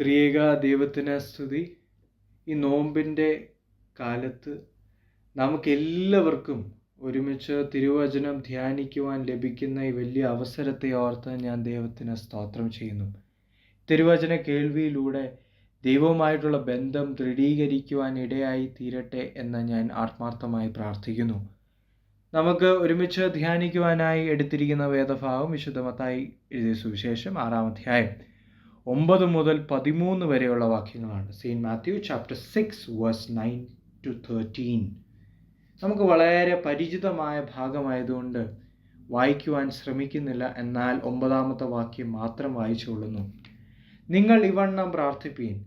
ത്രിയേക ദൈവത്തിന് സ്തുതി. ഈ നോമ്പിന്റെ കാലത്ത് നമുക്കെല്ലാവർക്കും ഒരുമിച്ച് തിരുവചനം ധ്യാനിക്കുവാൻ ലഭിക്കുന്ന ഈ വലിയ അവസരത്തെ ഓർത്ത് ഞാൻ ദൈവത്തിന് സ്തോത്രം ചെയ്യുന്നു. തിരുവചന കേൾവിയിലൂടെ ദൈവവുമായിട്ടുള്ള ബന്ധം ദൃഢീകരിക്കുവാൻ ഇടയായി തീരട്ടെ എന്ന് ഞാൻ ആത്മാർത്ഥമായി പ്രാർത്ഥിക്കുന്നു. നമുക്ക് ഒരുമിച്ച് ധ്യാനിക്കുവാനായി എടുത്തിരിക്കുന്ന വേദഭാവം വിശുദ്ധമത്തായി എഴുതിയ സുവിശേഷം ആറാം അധ്യായം. ഒമ്പത് മുതൽ പതിമൂന്ന് വരെയുള്ള വാക്യങ്ങളാണ്. Saint Matthew chapter six verse nine to thirteen നമുക്ക് വളരെ പരിചിതമായ ഭാഗമായതുകൊണ്ട് വായിക്കുവാൻ ശ്രമിക്കുന്നില്ല. എന്നാൽ ഒമ്പതാമത്തെ വാക്യം മാത്രം വായിച്ചുകൊള്ളുന്നു. നിങ്ങൾ ഇവണ്ണം പ്രാർത്ഥിപ്പീൻ.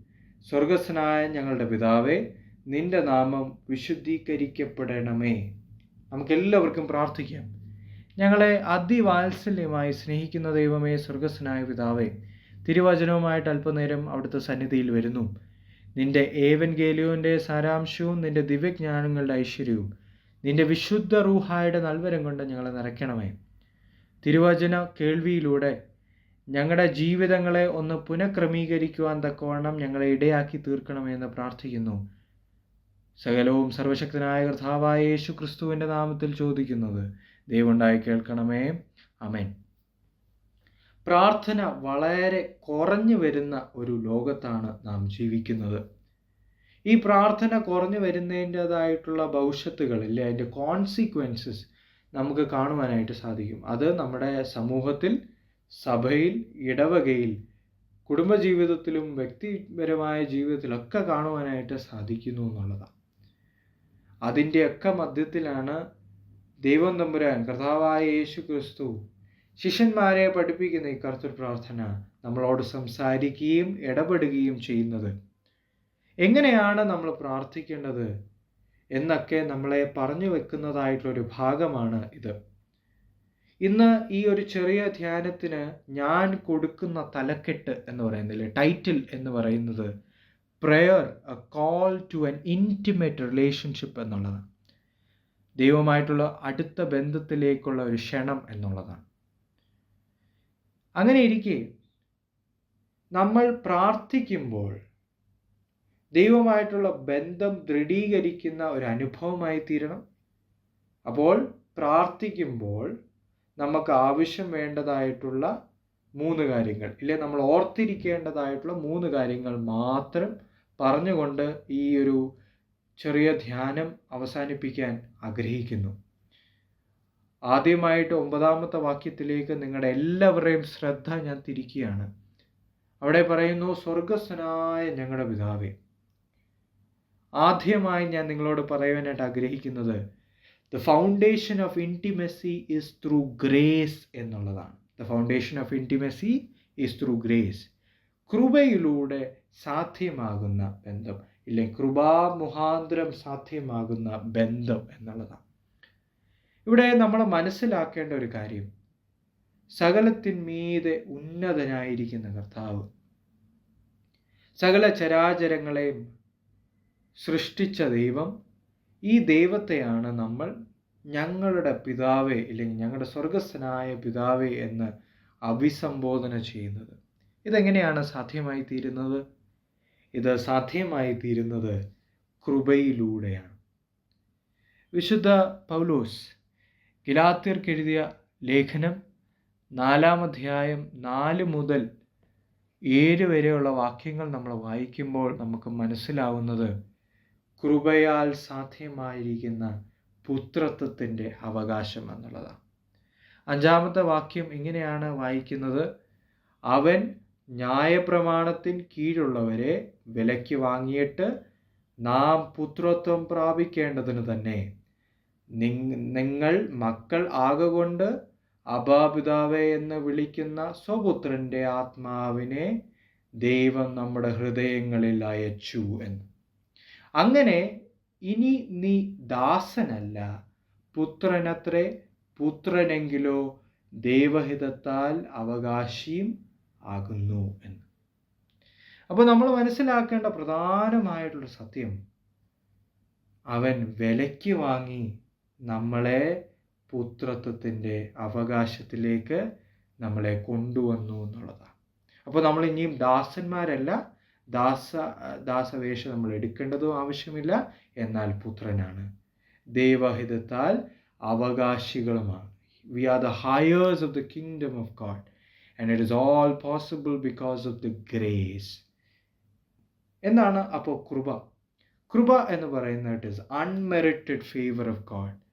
സ്വർഗസ്നായ ഞങ്ങളുടെ പിതാവേ നിന്റെ നാമം വിശുദ്ധീകരിക്കപ്പെടണമേ. നമുക്കെല്ലാവർക്കും പ്രാർത്ഥിക്കാം. ഞങ്ങളെ അതിവാത്സല്യമായി സ്നേഹിക്കുന്ന ദൈവമേ സ്വർഗസ്നായ പിതാവേ തിരുവചനവുമായിട്ട് അല്പനേരം അവിടുത്തെ സന്നിധിയിൽ വരുന്നു. നിന്റെ ഏവൻ ഗേലിയോന്റെ സാരാംശവും നിന്റെ ദിവ്യജ്ഞാനങ്ങളുടെ ഐശ്വര്യവും നിന്റെ വിശുദ്ധ റൂഹായുടെ നൽവരം കൊണ്ട് ഞങ്ങളെ നിറയ്ക്കണമേ. തിരുവചന കേൾവിയിലൂടെ ഞങ്ങളുടെ ജീവിതങ്ങളെ ഒന്ന് പുനഃക്രമീകരിക്കുവാൻ തക്കവണ്ണം ഞങ്ങളെ ഇടയാക്കി തീർക്കണമെന്ന് പ്രാർത്ഥിക്കുന്നു. സകലവും സർവശക്തനായ കർത്താവായ യേശു ക്രിസ്തുവിന്റെ നാമത്തിൽ ചോദിക്കുന്നത് ദൈവമുണ്ടായി കേൾക്കണമേ. അമേൻ പ്രാർത്ഥന വളരെ കുറഞ്ഞു വരുന്ന ഒരു ലോകത്താണ് നാം ജീവിക്കുന്നത്. ഈ പ്രാർത്ഥന കുറഞ്ഞു വരുന്നതിന്റെതായിട്ടുള്ള ഭവിഷ്യത്തുകൾ ഇല്ലേ? അതിന്റെ കോൺസിക്വൻസസ് നമുക്ക് കാണുവാനായിട്ട് സാധിക്കും. അത് നമ്മുടെ സമൂഹത്തിൽ സഭയിൽ ഇടവകയിൽ കുടുംബജീവിതത്തിലും വ്യക്തിപരമായ ജീവിതത്തിലൊക്കെ കാണുവാനായിട്ട് സാധിക്കുന്നു എന്നുള്ളതാണ്. അതിന്റെയൊക്കെ മധ്യത്തിലാണ് ദൈവം തമ്പുരാൻ കർത്താവായ യേശു ക്രിസ്തു ശിഷ്യന്മാരെ പഠിപ്പിക്കുന്ന ഈ കർത്തൃ പ്രാർത്ഥന നമ്മളോട് സംസാരിക്കുകയും ഇടപെടുകയും ചെയ്യുന്നത്. എങ്ങനെയാണ് നമ്മൾ പ്രാർത്ഥിക്കേണ്ടത് എന്നൊക്കെ നമ്മളെ പറഞ്ഞു വെക്കുന്നതായിട്ടുള്ളൊരു ഭാഗമാണ് ഇത്. ഇന്ന് ഈ ഒരു ചെറിയ ധ്യാനത്തിന് ഞാൻ കൊടുക്കുന്ന തലക്കെട്ട് എന്ന് പറയുന്നില്ലേ ടൈറ്റിൽ എന്ന് പറയുന്നത് prayer a call to an intimate relationship എന്നുള്ളതാണ്. ദൈവമായിട്ടുള്ള അടുത്ത ബന്ധത്തിലേക്കുള്ള ഒരു ക്ഷണം എന്നുള്ളതാണ്. അങ്ങനെ ഇരിക്കെ. നമ്മൾ പ്രാർത്ഥിക്കുമ്പോൾ ദൈവമായിട്ടുള്ള ബന്ധം ദൃഢീകരിക്കുന്ന ഒരു അനുഭവമായി തീരണം. അപ്പോൾ പ്രാർത്ഥിക്കുമ്പോൾ നമുക്ക് ആവശ്യം വേണ്ടതായിട്ടുള്ള മൂന്ന് കാര്യങ്ങൾ ഇല്ലെ? നമ്മൾ ഓർത്തിരിക്കേണ്ടതായിട്ടുള്ള മൂന്ന് കാര്യങ്ങൾ മാത്രം പറഞ്ഞുകൊണ്ട് ഈ ഒരു ചെറിയ ധ്യാനം അവസാനിപ്പിക്കാൻ ആഗ്രഹിക്കുന്നു. ആദ്യമായിട്ട് ഒമ്പതാമത്തെ വാക്യത്തിലേക്ക് നിങ്ങളുടെ എല്ലാവരുടെയും ശ്രദ്ധ ഞാൻ തിരിക്കുകയാണ്. അവിടെ പറയുന്നു സ്വർഗസ്വനായ ഞങ്ങളുടെ പിതാവേ ആദ്യമായി ഞാൻ നിങ്ങളോട് പറയുവാനായിട്ട് ആഗ്രഹിക്കുന്നത് the foundation of intimacy is through grace എന്നുള്ളതാണ്. The foundation of intimacy is through grace കൃപയിലൂടെ സാധ്യമാകുന്ന ബന്ധം ഇല്ലെങ്കിൽ കൃപാമുഹാന്തരം സാധ്യമാകുന്ന ബന്ധം എന്നുള്ളതാണ്. ഇവിടെ നമ്മൾ മനസ്സിലാക്കേണ്ട ഒരു കാര്യം. സകലത്തിന്മീതെ ഉന്നതനായിരിക്കുന്ന കർത്താവ് സകല ചരാചരങ്ങളെയും സൃഷ്ടിച്ച ദൈവം. ഈ ദൈവത്തെയാണ് നമ്മൾ ഞങ്ങളുടെ പിതാവേ ഇല്ലെങ്കിൽ ഞങ്ങളുടെ സ്വർഗസ്ഥനായ പിതാവേ എന്ന് അഭിസംബോധന ചെയ്യുന്നത്. ഇതെങ്ങനെയാണ് സാധ്യമായി തീരുന്നത്? ഇത് സാധ്യമായി തീരുന്നത് കൃപയിലൂടെയാണ്. വിശുദ്ധ പൗലോസ് ഗിലാത്യർക്കെഴുതിയ ലേഖനം നാലാം അധ്യായം നാല് മുതൽ ഏഴ് വരെയുള്ള വാക്യങ്ങൾ നമ്മൾ വായിക്കുമ്പോൾ നമുക്ക് മനസ്സിലാവുന്നത് കൃപയാൽ സാധ്യമായിരിക്കുന്ന പുത്രത്വത്തിന്റെ അവകാശം എന്നുള്ളതാണ്. അഞ്ചാമത്തെ വാക്യം ഇങ്ങനെയാണ് വായിക്കുന്നത്. അവൻ ന്യായപ്രമാണത്തിൻ കീഴുള്ളവരെ വിലയ്ക്ക് വാങ്ങിയിട്ട് നാം പുത്രത്വം പ്രാപിക്കേണ്ടതിന് തന്നെ നിങ്ങൾ മക്കൾ ആകൊണ്ട് അബാപിതാവേ എന്ന് വിളിക്കുന്ന സ്വപുത്രന്റെ ആത്മാവിനെ ദൈവം നമ്മുടെ ഹൃദയങ്ങളിൽ അയച്ചു എന്ന്. അങ്ങനെ ഇനി നീ ദാസനല്ല പുത്രനത്രേ പുത്രനെങ്കിലോ ദൈവഹിതത്താൽ അവകാശിയും ആകുന്നു എന്ന്. അപ്പോൾ നമ്മൾ മനസ്സിലാക്കേണ്ട പ്രധാനമായിട്ടുള്ള സത്യം അവൻ വിലയ്ക്ക് വാങ്ങി നമ്മളെ പുത്രത്വത്തിന്റെ അവകാശത്തിലേക്ക് നമ്മളെ കൊണ്ടുവന്നു എന്നുള്ളതാണ്. അപ്പോൾ നമ്മൾ ഇനിയും ദാസന്മാരല്ല ദാസ ദാസവേഷം നമ്മൾ എടുക്കേണ്ടതും ആവശ്യമില്ല. എന്നാൽ പുത്രനാണ്. ദൈവഹിതത്താൽ അവകാശികളുമാണ്. We are the heirs of the kingdom of God and it is all possible because of the grace എന്നാണ് അപ്പോൾ കൃപ? കൃപ എന്ന് പറയുന്നത് it is unmerited favour of God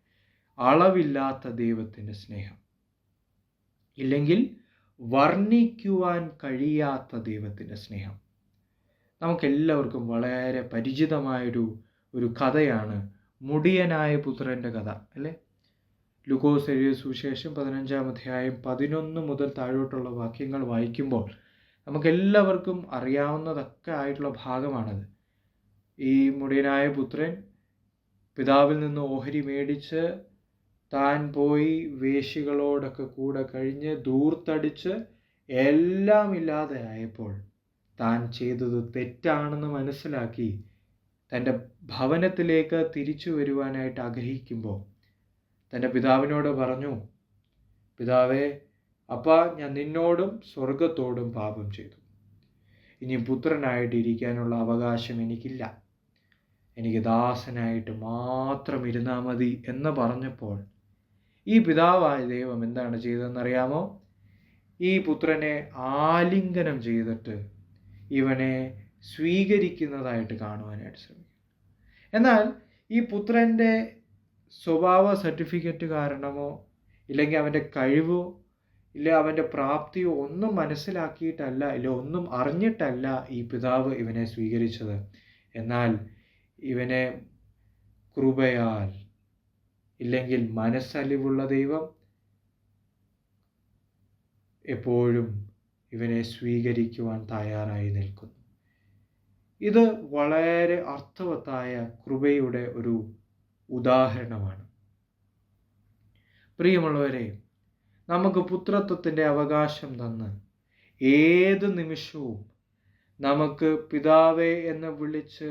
അളവില്ലാത്ത ദൈവത്തിന്റെ സ്നേഹം. ഇല്ലെങ്കിൽ വർണിക്കുവാൻ കഴിയാത്ത ദൈവത്തിന്റെ സ്നേഹം. നമുക്കെല്ലാവർക്കും വളരെ പരിചിതമായൊരു ഒരു കഥയാണ് മുടിയനായ പുത്രന്റെ കഥ അല്ലേ? ലുക്കോസ് എഴുതിയ സുവിശേഷം പതിനഞ്ചാം അധ്യായം പതിനൊന്ന് മുതൽ താഴോട്ടുള്ള വാക്യങ്ങൾ വായിക്കുമ്പോൾ നമുക്കെല്ലാവർക്കും അറിയാവുന്നതൊക്കെ ആയിട്ടുള്ള ഭാഗമാണത്. ഈ മുടിയനായ പുത്രൻ പിതാവിൽ നിന്ന് ഓഹരി മേടിച്ച് താൻ പോയി വേശികളോടൊക്കെ കൂടെ കഴിഞ്ഞ് ദൂർത്തടിച്ച് എല്ലാം ഇല്ലാതെ ആയപ്പോൾ താൻ ചെയ്തത് തെറ്റാണെന്ന് മനസ്സിലാക്കി തന്റെ ഭവനത്തിലേക്ക് തിരിച്ചു വരുവാനായിട്ട് ആഗ്രഹിക്കുമ്പോൾ തന്റെ പിതാവിനോട് പറഞ്ഞു പിതാവേ അപ്പ ഞാൻ നിന്നോടും സ്വർഗത്തോടും പാപം ചെയ്തു. ഇനി പുത്രനായിട്ട് ഇരിക്കാനുള്ള അവകാശം എനിക്കില്ല. എനിക്ക് ദാസനായിട്ട് മാത്രം ഇരുന്നാൽ മതി എന്ന് പറഞ്ഞപ്പോൾ ഈ പിതാവായ ദൈവം എന്താണ് ചെയ്തതെന്നറിയാമോ? ഈ പുത്രനെ ആലിംഗനം ചെയ്തിട്ട് ഇവനെ സ്വീകരിക്കുന്നതായിട്ട് കാണുവാനായിട്ട് ശ്രമിക്കും. എന്നാൽ ഈ പുത്രന്റെ സ്വഭാവ സർട്ടിഫിക്കറ്റ് കാരണമോ ഇല്ലെങ്കിൽ അവന്റെ കഴിവോ ഇല്ല അവന്റെ പ്രാപ്തിയോ ഒന്നും മനസ്സിലാക്കിയിട്ടല്ല ഇല്ല ഒന്നും അറിഞ്ഞിട്ടല്ല ഈ പിതാവ് ഇവനെ സ്വീകരിച്ചത്. എന്നാൽ ഇവനെ കൃപയാൽ ഇല്ലെങ്കിൽ മനസ്സലിവുള്ള ദൈവം എപ്പോഴും ഇവനെ സ്വീകരിക്കുവാൻ തയ്യാറായി നിൽക്കുന്നു. ഇത് വളരെ അർത്ഥവത്തായ കൃപയുടെ ഒരു ഉദാഹരണമാണ്. പ്രിയമുള്ളവരെ നമുക്ക് പുത്രത്വത്തിന്റെ അവകാശം തന്ന് ഏത് നിമിഷവും നമുക്ക് പിതാവേ എന്ന് വിളിച്ച്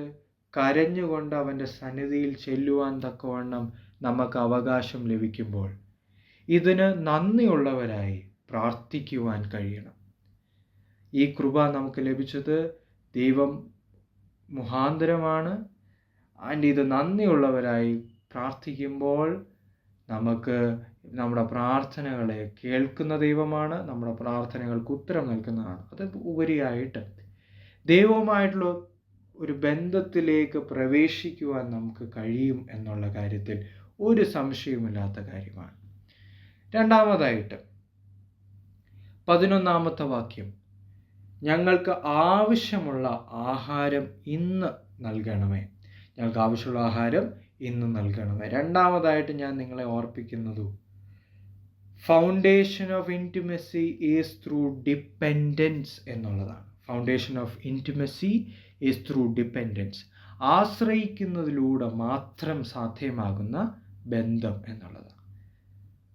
കരഞ്ഞുകൊണ്ട് അവന്റെ സന്നിധിയിൽ ചെല്ലുവാൻ തക്കവണ്ണം നമുക്ക് അവകാശം ലഭിക്കുമ്പോൾ ഇതിന് നന്ദിയുള്ളവരായി പ്രാർത്ഥിക്കുവാൻ കഴിയണം. ഈ കൃപ നമുക്ക് ലഭിച്ചത് ദൈവം മുഖാന്തരമാണ്. ആൻഡ് ഇത് നന്ദിയുള്ളവരായി പ്രാർത്ഥിക്കുമ്പോൾ നമുക്ക് നമ്മുടെ പ്രാർത്ഥനകളെ കേൾക്കുന്ന ദൈവമാണ് നമ്മുടെ പ്രാർത്ഥനകൾക്ക് ഉത്തരം നൽകുന്നതാണ്. അത് ഉപരിയായിട്ട് ദൈവവുമായിട്ടുള്ള ഒരു ബന്ധത്തിലേക്ക് പ്രവേശിക്കുവാൻ നമുക്ക് കഴിയും എന്നുള്ള കാര്യത്തിൽ ഒരു സംശയവുമില്ലാത്ത കാര്യമാണ്. രണ്ടാമതായിട്ട് പതിനൊന്നാമത്തെ വാക്യം ഞങ്ങൾക്ക് ആവശ്യമുള്ള ആഹാരം ഇന്ന് നൽകണമേ. ഞങ്ങൾക്ക് ആവശ്യമുള്ള ആഹാരം ഇന്ന് നൽകണമേ. രണ്ടാമതായിട്ട് ഞാൻ നിങ്ങളെ ഓർപ്പിക്കുന്നതു foundation of intimacy is through dependence എന്നുള്ളതാണ്. Foundation of intimacy is through dependence ആശ്രയിക്കുന്നതിലൂടെ മാത്രം സാധ്യമാകുന്ന ബന്ധം എന്നുള്ളത്.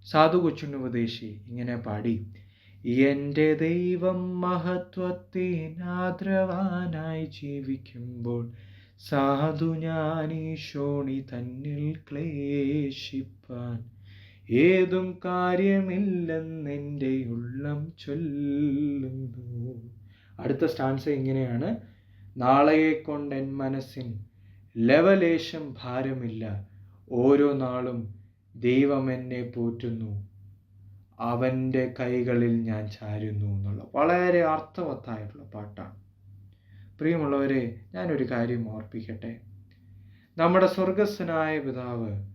സാധു കൊച്ചുണ്ണുപദേശി ഇങ്ങനെ പാടി എന്റെ ദൈവം മഹത്വത്തിനാദ്രവാനായി ജീവിക്കുമ്പോൾ സാധു ഞാനീശോണി തന്നിൽ ക്ലേശിപ്പാൻ. ഏതും കാര്യമില്ലെന്നെന്റെ ഉള്ളം ചൊല്ലുന്നു. അടുത്ത സ്റ്റാൻസ് ഇങ്ങനെയാണ് നാളെയെ കൊണ്ട് എൻ മനസ്സിൻ ലവലേശം ഭാരമില്ല ഓരോ നാളും ദൈവം എന്നെ പോറ്റുന്നു. അവന്റെ കൈകളിൽ ഞാൻ ചാരുന്നു എന്നുള്ള വളരെ അർത്ഥവത്തായിട്ടുള്ള പാട്ടാണ്. പ്രിയമുള്ളവരെ ഞാനൊരു കാര്യം ഓർപ്പിക്കട്ടെ. നമ്മുടെ സ്വർഗസ്വനായ പിതാവ്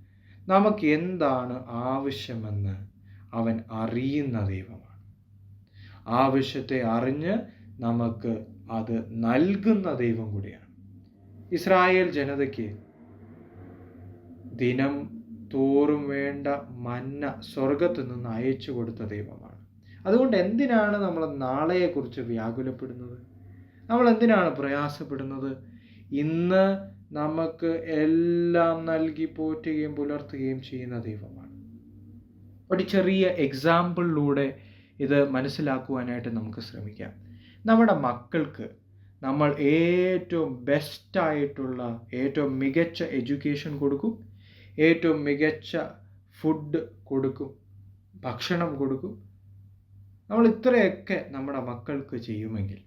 നമുക്ക് എന്താണ് ആവശ്യമെന്ന് അവൻ അറിയുന്ന ദൈവമാണ്. ആവശ്യത്തെ അറിഞ്ഞ് നമുക്ക് അത് നൽകുന്ന ദൈവം കൂടിയാണ്. ഇസ്രായേൽ ജനതയ്ക്ക് ദിനം തോറും വേണ്ട മന്ന സ്വർഗത്തു നിന്ന് അയച്ചു കൊടുത്ത ദൈവമാണ്. അതുകൊണ്ട് എന്തിനാണ് നമ്മൾ നാളെയെക്കുറിച്ച് വ്യാകുലപ്പെടുന്നത്? നമ്മൾ എന്തിനാണ് പ്രയാസപ്പെടുന്നത്? ഇന്ന് നമുക്ക് എല്ലാം നൽകി പോറ്റുകയും പുലർത്തുകയും ചെയ്യുന്ന ദൈവമാണ്. ഒരു ചെറിയ എക്സാമ്പിളിലൂടെ ഇത് മനസ്സിലാക്കുവാനായിട്ട് നമുക്ക് ശ്രമിക്കാം. നമ്മുടെ മക്കൾക്ക് നമ്മൾ ഏറ്റവും ബെസ്റ്റായിട്ടുള്ള ഏറ്റവും മികച്ച എഡ്യൂക്കേഷൻ കൊടുക്കും. ഏറ്റവും മികച്ച ഫുഡ് കൊടുക്കും ഭക്ഷണം കൊടുക്കും. നമ്മൾ ഇത്രയൊക്കെ നമ്മുടെ മക്കൾക്ക് ചെയ്യുമെങ്കിൽ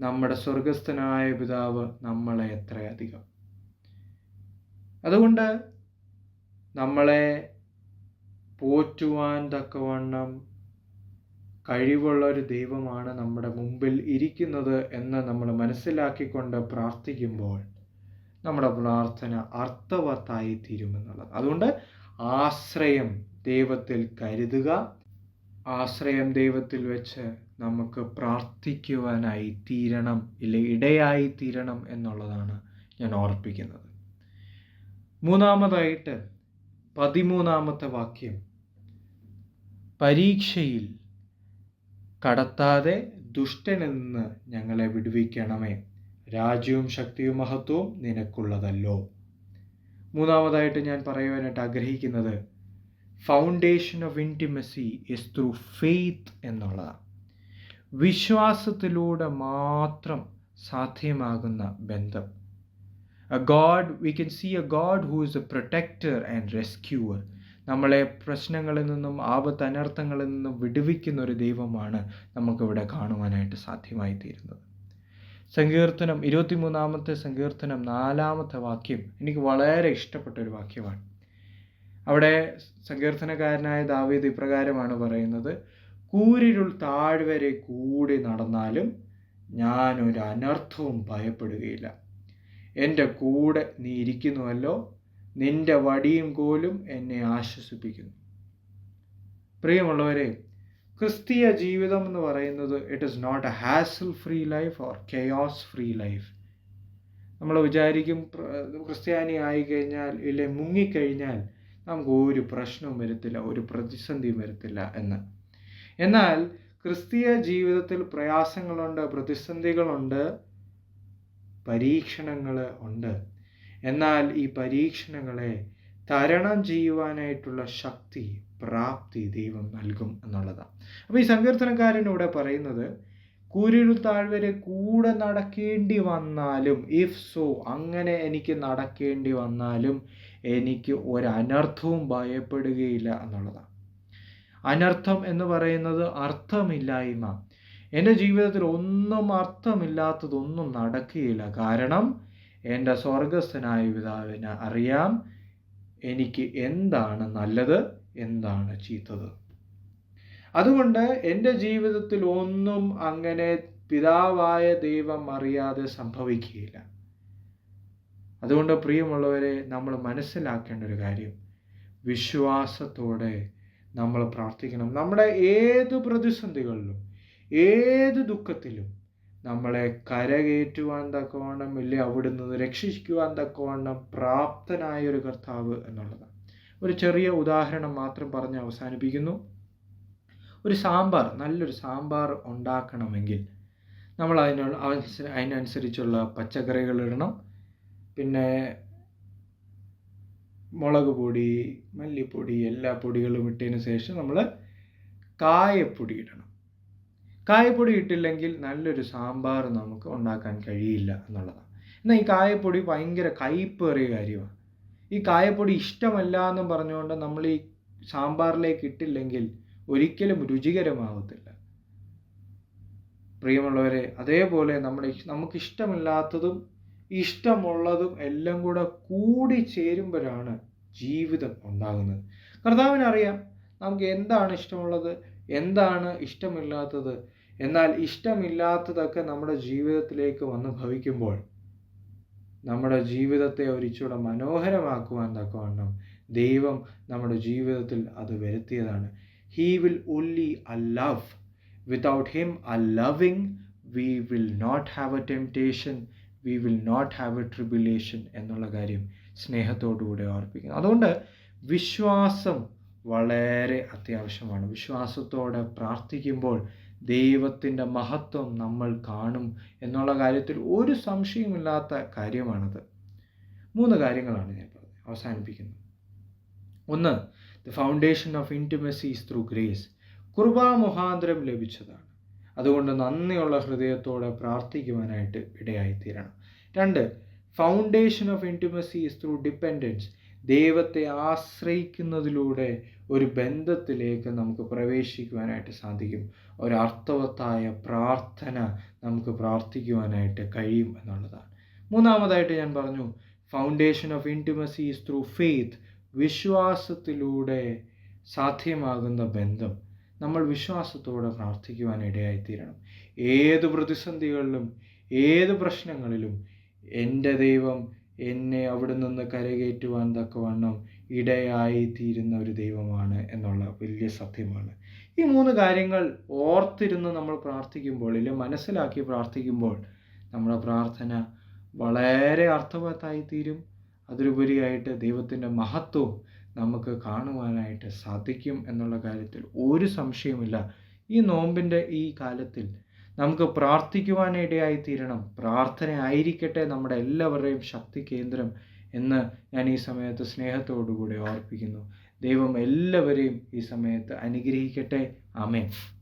നമ്മുടെ സ്വർഗസ്ഥനായ പിതാവ് നമ്മളെ എത്രയധികം? അതുകൊണ്ട് നമ്മളെ പോറ്റുവാൻ തക്കവണ്ണം കഴിവുള്ള ഒരു ദൈവമാണ് നമ്മുടെ മുമ്പിൽ ഇരിക്കുന്നത് എന്ന് നമ്മൾ മനസ്സിലാക്കിക്കൊണ്ട് പ്രാർത്ഥിക്കുമ്പോൾ നമ്മുടെ പ്രാർത്ഥന അർത്ഥവത്തായി തീരുമെന്നുള്ളത് അതുകൊണ്ട് ആശ്രയം ദൈവത്തിൽ കരുതുക. ആശ്രയം ദൈവത്തിൽ വെച്ച് നമുക്ക് പ്രാർത്ഥിക്കുവാനായി തീരണം ഇല്ല ഇടയായി തീരണം എന്നുള്ളതാണ് ഞാൻ ഓർപ്പിക്കുന്നത്. മൂന്നാമതായിട്ട് പതിമൂന്നാമത്തെ വാക്യം. പരീക്ഷയിൽ കടത്താതെ ദുഷ്ടനിൽ നിന്ന് ഞങ്ങളെ വിടുവിക്കണമേ. രാജ്യവും ശക്തിയും മഹത്വവും നിനക്കുള്ളതല്ലോ. മൂന്നാമതായിട്ട് ഞാൻ പറയുവാനായിട്ട് ആഗ്രഹിക്കുന്നത് foundation of intimacy is through faith എന്നുള്ളതാണ് വിശ്വാസത്തിലൂടെ മാത്രം സാധ്യമാകുന്ന ബന്ധം. A God we can see a God who is a protector and rescuer നമ്മളെ പ്രശ്നങ്ങളിൽ നിന്നും ആപത്ത് അനർത്ഥങ്ങളിൽ നിന്നും വിടുവിക്കുന്ന ഒരു ദൈവമാണ് നമുക്കിവിടെ കാണുവാനായിട്ട് സാധ്യമായി തീരുന്നത് സങ്കീർത്തനം ഇരുപത്തിമൂന്നാമത്തെ സങ്കീർത്തനം നാലാമത്തെ വാക്യം എനിക്ക് വളരെ ഇഷ്ടപ്പെട്ട ഒരു വാക്യമാണ്. അവിടെ സങ്കീർത്തനക്കാരനായ ദാവീദ് ഇപ്രകാരമാണ് പറയുന്നത് കൂരിരുൾ താഴ്വരെ കൂടി നടന്നാലും ഞാൻ ഒരു അനർത്ഥവും ഭയപ്പെടുകയില്ല. എന്റെ കൂടെ നീ ഇരിക്കുന്നുവല്ലോ നിന്റെ വടിയും കോലും എന്നെ ആശ്വസിപ്പിക്കുന്നു. പ്രിയമുള്ളവരെ ക്രിസ്തീയ ജീവിതം എന്ന് പറയുന്നത് it is not a hassle free life or chaos free life നമ്മൾ വിചാരിക്കും ക്രിസ്ത്യാനി ആയിക്കഴിഞ്ഞാൽ ഇല്ലെ മുങ്ങിക്കഴിഞ്ഞാൽ നമുക്ക് ഒരു പ്രശ്നവും വരത്തില്ല ഒരു പ്രതിസന്ധിയും വരത്തില്ല എന്ന്. എന്നാൽ ക്രിസ്തീയ ജീവിതത്തിൽ പ്രയാസങ്ങളുണ്ട് പ്രതിസന്ധികളുണ്ട് പരീക്ഷണങ്ങൾ ഉണ്ട്. എന്നാൽ ഈ പരീക്ഷണങ്ങളെ തരണം ചെയ്യുവാനായിട്ടുള്ള ശക്തി പ്രാപ്തി ദൈവം നൽകും എന്നുള്ളതാണ് അപ്പോൾ ഈ സങ്കീർത്തനക്കാരൻ ഇവിടെ പറയുന്നത് കൂരിരു താഴ്വരെ കൂടെ നടക്കേണ്ടി വന്നാലും ഇഫ് സോ അങ്ങനെ എനിക്ക് നടക്കേണ്ടി വന്നാലും എനിക്ക് ഒരനർത്ഥവും ഭയപ്പെടുകയില്ല എന്നുള്ളതാണ് അനർത്ഥം എന്ന് പറയുന്നത് അർത്ഥമില്ലായ്മ. എന്റെ ജീവിതത്തിൽ ഒന്നും അർത്ഥമില്ലാത്തതൊന്നും നടക്കുകയില്ല. കാരണം എന്റെ സ്വർഗസ്ഥനായ പിതാവിന് അറിയാം എനിക്ക് എന്താണ് നല്ലത് എന്താണ് ചീത്തത്? അതുകൊണ്ട് എന്റെ ജീവിതത്തിൽ ഒന്നും അങ്ങനെ പിതാവായ ദൈവം അറിയാതെ സംഭവിക്കുകയില്ല. അതുകൊണ്ട് പ്രിയമുള്ളവരെ നമ്മൾ മനസ്സിലാക്കേണ്ട ഒരു കാര്യം. വിശ്വാസത്തോടെ നമ്മൾ പ്രാർത്ഥിക്കണം. നമ്മുടെ ഏത് പ്രതിസന്ധികളിലും ഏത് ദുഃഖത്തിലും നമ്മളെ കരകയറ്റുവാൻ തക്കവണ്ണം ഇല്ലേ അവിടുന്ന് രക്ഷിക്കുവാൻ തക്കവണ്ണം പ്രാപ്തനായ ഒരു കർത്താവ് എന്നുള്ളതാണ്. ഒരു ചെറിയ ഉദാഹരണം മാത്രം പറഞ്ഞ് അവസാനിപ്പിക്കുന്നു. ഒരു സാമ്പാർ നല്ലൊരു സാമ്പാർ ഉണ്ടാക്കണമെങ്കിൽ നമ്മൾ അതിനുള്ള അതിനനുസരിച്ചുള്ള പച്ചക്കറികൾ ഇടണം. പിന്നെ മുളക് പൊടി മല്ലിപ്പൊടി എല്ലാ പൊടികളും ഇട്ടതിന് ശേഷം നമ്മൾ കായപ്പൊടി ഇടണം. കായപ്പൊടി ഇട്ടില്ലെങ്കിൽ നല്ലൊരു സാമ്പാർ നമുക്ക് ഉണ്ടാക്കാൻ കഴിയില്ല എന്നുള്ളതാണ്. എന്നാൽ ഈ കായപ്പൊടി ഭയങ്കര കയ്പേറിയ കാര്യമാണ്. ഈ കായപ്പൊടി ഇഷ്ടമല്ല എന്നും പറഞ്ഞുകൊണ്ട് നമ്മൾ ഈ സാമ്പാറിലേക്ക് ഇട്ടില്ലെങ്കിൽ ഒരിക്കലും രുചികരമാവത്തില്ല. പ്രിയമുള്ളവരെ അതേപോലെ നമ്മുടെ നമുക്ക് ഇഷ്ടമില്ലാത്തതും ഇഷ്ടമുള്ളതും എല്ലാം കൂടെ കൂടി ചേരുമ്പോഴാണ് ജീവിതം ഉണ്ടാകുന്നത്. കർത്താവിനറിയാം നമുക്ക് എന്താണ് ഇഷ്ടമുള്ളത് എന്താണ് ഇഷ്ടമില്ലാത്തത്. എന്നാൽ ഇഷ്ടമില്ലാത്തതൊക്കെ നമ്മുടെ ജീവിതത്തിലേക്ക് വന്ന് ഭവിക്കുമ്പോൾ നമ്മുടെ ജീവിതത്തെ ഒരിച്ചൂടെ മനോഹരമാക്കുവാൻ തക്കവണ്ണം ദൈവം നമ്മുടെ ജീവിതത്തിൽ അത് വരുത്തിയതാണ്. He will only a love without him a loving we will not have a temptation we will not have a tribulation എന്നുള്ള കാര്യം സ്നേഹത്തോടുകൂടെ ഓർപ്പിക്കുന്നു. അതുകൊണ്ട് വിശ്വാസം വളരെ അത്യാവശ്യമാണ്. വിശ്വാസത്തോടെ പ്രാർത്ഥിക്കുമ്പോൾ ദൈവത്തിന്റെ മഹത്വം നമ്മൾ കാണും എന്നുള്ള കാര്യത്തിൽ ഒരു സംശയമില്ലാത്ത കാര്യമാണത്. മൂന്ന് കാര്യങ്ങളാണ് ഞാൻ പറഞ്ഞത് അവസാനിപ്പിക്കുന്നത് ഒന്ന് the foundation of intimacy is through grace കൃപാമുഖാന്തരം ലഭിച്ചതാണ്. അതുകൊണ്ട് നന്ദിയുള്ള ഹൃദയത്തോടെ പ്രാർത്ഥിക്കുവാനായിട്ട് ഇടയായിത്തീരണം. രണ്ട് foundation of intimacy is through dependence ദൈവത്തെ ആശ്രയിക്കുന്നതിലൂടെ ഒരു ബന്ധത്തിലേക്ക് നമുക്ക് പ്രവേശിക്കുവാനായിട്ട് സാധിക്കും. ഒരർത്ഥവത്തായ പ്രാർത്ഥന നമുക്ക് പ്രാർത്ഥിക്കുവാനായിട്ട് കഴിയും എന്നുള്ളതാണ്. മൂന്നാമതായിട്ട് ഞാൻ പറഞ്ഞു foundation of intimacy is through faith വിശ്വാസത്തിലൂടെ സാധ്യമാകുന്ന ബന്ധം നമ്മൾ വിശ്വാസത്തോടെ പ്രാർത്ഥിക്കുവാനിടയായിത്തീരണം. ഏത് പ്രതിസന്ധികളിലും ഏത് പ്രശ്നങ്ങളിലും എന്റെ ദൈവം എന്നെ അവിടെ നിന്ന് കരകയറ്റുവാൻ തക്കവണ്ണം ഇടയായി തീരുന്ന ഒരു ദൈവമാണ് എന്നുള്ള വലിയ സത്യമാണ്. ഈ മൂന്ന് കാര്യങ്ങൾ ഓർത്തിരുന്ന് നമ്മൾ പ്രാർത്ഥിക്കുമ്പോൾ അല്ലെങ്കിൽ മനസ്സിലാക്കി പ്രാർത്ഥിക്കുമ്പോൾ നമ്മുടെ പ്രാർത്ഥന വളരെ അർത്ഥവത്തായി തീരും അതിലുപരിയായിട്ട് ദൈവത്തിന്റെ മഹത്വം നമുക്ക് കാണുവാനായിട്ട് സാധിക്കും എന്നുള്ള കാര്യത്തിൽ ഒരു സംശയമില്ല ഈ നോമ്പിന്റെ ഈ കാലത്തിൽ നമുക്ക് പ്രാർത്ഥിക്കുവാനിടയായി തീരണം. പ്രാർത്ഥന ആയിരിക്കട്ടെ നമ്മുടെ എല്ലാവരുടെയും ശക്തി കേന്ദ്രം എന്ന് ഞാൻ ഈ സമയത്ത് സ്നേഹത്തോടുകൂടി ഓർപ്പിക്കുന്നു. ദൈവം എല്ലാവരെയും ഈ സമയത്ത് അനുഗ്രഹിക്കട്ടെ. ആമേൻ.